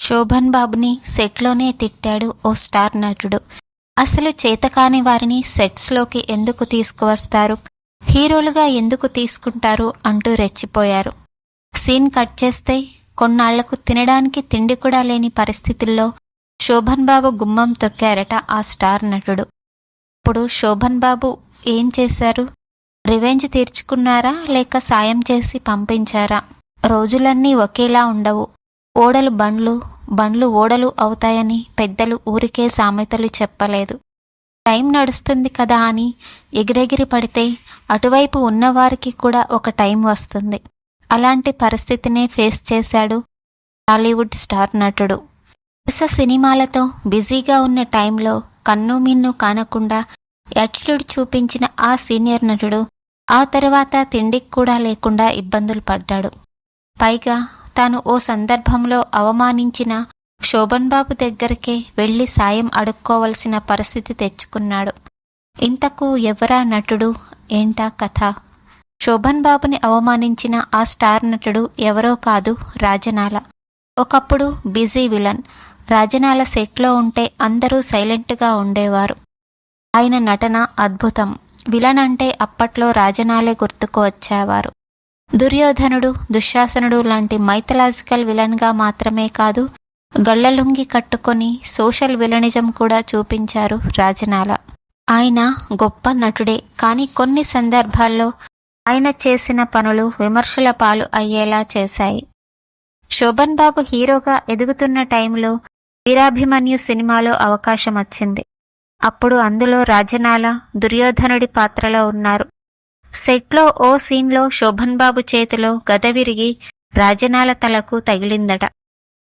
శోభన్ బాబుని సెట్లోనే తిట్టాడు ఓ స్టార్ నటుడు. అసలు చేతకాని వారిని సెట్స్లోకి ఎందుకు తీసుకువస్తారు? హీరోలుగా ఎందుకు తీసుకుంటారు అంటూ రెచ్చిపోయారు. సీన్ కట్ చేస్తే కొన్నాళ్ళకు తినడానికి తిండి కూడా లేని పరిస్థితుల్లో శోభన్ బాబు గుమ్మం తొక్కారట ఆ స్టార్ నటుడు. ఇప్పుడు శోభన్ బాబు ఏం చేశారు? రివెంజ్ తీర్చుకున్నారా లేక సాయం చేసి పంపించారా? రోజులన్నీ ఒకేలా ఉండవు. ఓడలు బండ్లు బండ్లు ఓడలు అవుతాయని పెద్దలు ఊరికే సామెతలు చెప్పలేదు. టైం నడుస్తుంది కదా అని ఎగిరెగిరి పడితే అటువైపు ఉన్నవారికి కూడా ఒక టైం వస్తుంది. అలాంటి పరిస్థితినే ఫేస్ చేశాడు టాలీవుడ్ స్టార్ నటుడు. వరుస సినిమాలతో బిజీగా ఉన్న టైంలో కన్ను మిన్ను కానకుండా యాటిట్యూడ్ చూపించిన ఆ సీనియర్ నటుడు ఆ తర్వాత తిండికి కూడా లేకుండా ఇబ్బందులు పడ్డాడు. పైగా తాను ఓ సందర్భంలో అవమానించిన శోభన్ బాబు దగ్గరికే వెళ్ళి సాయం అడుక్కోవలసిన పరిస్థితి తెచ్చుకున్నాడు. ఇంతకు ఎవరా నటుడు? ఏంటా కథ? శోభన్ బాబుని అవమానించిన ఆ స్టార్ నటుడు ఎవరో కాదు రాజనాల. ఒకప్పుడు బిజీ విలన్. రాజనాల సెట్లో ఉంటే అందరూ సైలెంట్గా ఉండేవారు. ఆయన నటన అద్భుతం. విలన్ అంటే అప్పట్లో రాజనాలే గుర్తుకు వచ్చేవారు. దుర్యోధనుడు దుశ్శాసనుడు లాంటి మైథలాజికల్ విలన్గా మాత్రమే కాదు గళ్ళలుంగి కట్టుకొని సోషల్ విలనిజం కూడా చూపించారు రాజనాల. ఆయన గొప్ప నటుడే కానీ కొన్ని సందర్భాల్లో ఆయన చేసిన పనులు విమర్శల పాలు అయ్యేలా చేశాయి. శోభన్ బాబు హీరోగా ఎదుగుతున్న టైంలో వీరాభిమన్యు సినిమాలో అవకాశం వచ్చింది అప్పుడు అందులో రాజనాల దుర్యోధనుడి పాత్రలో ఉన్నారు. సెట్లో ఓ సీన్లో శోభన్ బాబు చేతిలో గద విరిగి రాజనాల తలకు తగిలిందట.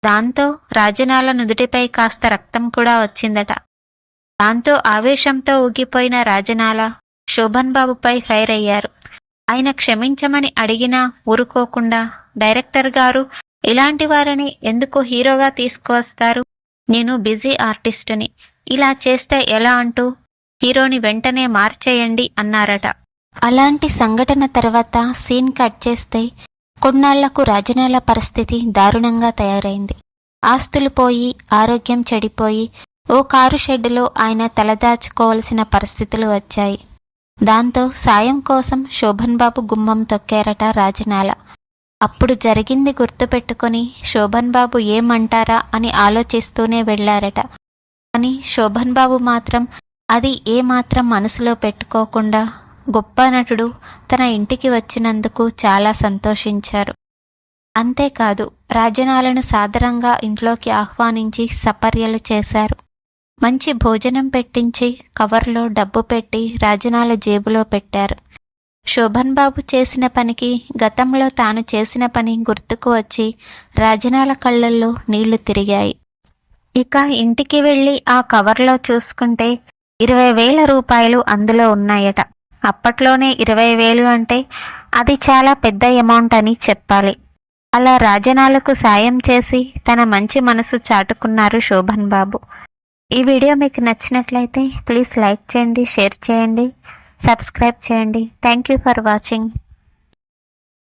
దాంతో రాజనాల నుదుటిపై కాస్త రక్తం కూడా వచ్చిందట. దాంతో ఆవేశంతో ఊగిపోయిన రాజనాల శోభన్ బాబుపై ఫైర్ అయ్యారు ఆయన క్షమించమని అడిగినా ఊరుకోకుండా డైరెక్టర్ గారు ఇలాంటి వారిని ఎందుకు హీరోగా తీసుకువస్తారు? నేను బిజీ ఆర్టిస్టుని. ఇలా చేస్తే ఎలా అంటూ హీరోని వెంటనే మార్చేయండి అన్నారట. అలాంటి సంఘటన తర్వాత సీన్ కట్ చేస్తే కొన్నాళ్ళకు రాజనాల పరిస్థితి దారుణంగా తయారైంది. ఆస్తులు పోయి ఆరోగ్యం చెడిపోయి ఓ కారు షెడ్డులో ఆయన తలదాచుకోవలసిన పరిస్థితులు వచ్చాయి. దాంతో సాయం కోసం శోభన్ బాబు గుమ్మం తొక్కారట రాజనాల. అప్పుడు జరిగింది గుర్తుపెట్టుకొని శోభన్ బాబు ఏమంటారా అని ఆలోచిస్తూనే వెళ్ళారట. కానీ శోభన్ బాబు మాత్రం అది ఏమాత్రం మనసులో పెట్టుకోకుండా గొప్ప నటుడు తన ఇంటికి వచ్చినందుకు చాలా సంతోషించారు. అంతేకాదు రాజనాలను సాదరంగా ఇంట్లోకి ఆహ్వానించి సపర్యలు చేశారు. మంచి భోజనం పెట్టించి కవర్లో డబ్బు పెట్టి రాజనాల జేబులో పెట్టారు. శోభన్ బాబు చేసిన పనికి గతంలో తాను చేసిన పని గుర్తుకు వచ్చి రాజనాల కళ్ళల్లో నీళ్ళు తిరిగాయి. ఇక ఇంటికి వెళ్ళి ఆ కవర్లో చూసుకుంటే ఇరవై వేల రూపాయలు అందులో ఉన్నాయట. అప్పట్లోనే ఇరవై వేలు అంటే అది చాలా పెద్ద అమౌంట్ అని చెప్పాలి. అలా రాజనాలకు సాయం చేసి తన మంచి మనసు చాటుకున్నారు శోభన్ బాబు. ఈ వీడియో మీకు నచ్చినట్లయితే ప్లీజ్ లైక్ చేయండి షేర్ చేయండి సబ్స్క్రైబ్ చేయండి. Thank you for watching.